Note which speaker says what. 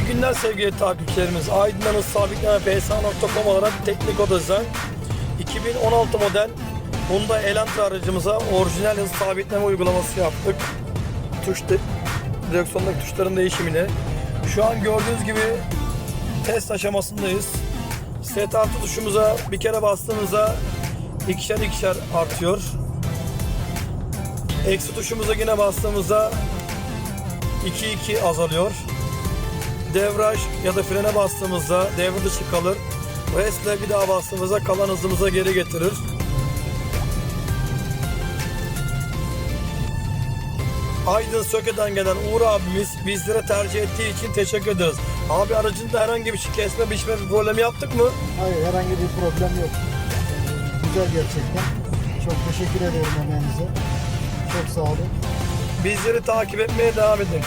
Speaker 1: günler sevgili takipçilerimiz. Aydın'dan sabitleme psa.com olarak teknik oda dizayn 2016 model Honda Elantra aracımıza orijinal hız sabitleme uygulaması yaptık. Tuş direksiyondaki tuşların değişimini. Şu an gördüğünüz gibi test aşamasındayız. Set artı tuşumuza bir kere bastığımızda ikişer ikişer artıyor. Eksi tuşumuza yine bastığımızda 2-2 azalıyor. Devraj ya da frene bastığımızda devre dışı kalır. Restle bir daha bastığımızda kalan hızımıza geri getirir. Aydın Söke'den gelen Uğur abimiz bizlere tercih ettiği için teşekkür ederiz. Abi aracında herhangi bir şey kesme biçme bir problem yaptık mı?
Speaker 2: Hayır herhangi bir problem yok. Güzel gerçekten. Çok teşekkür ederim emeğinize. Çok sağ olun.
Speaker 1: Bizleri takip etmeye devam edin.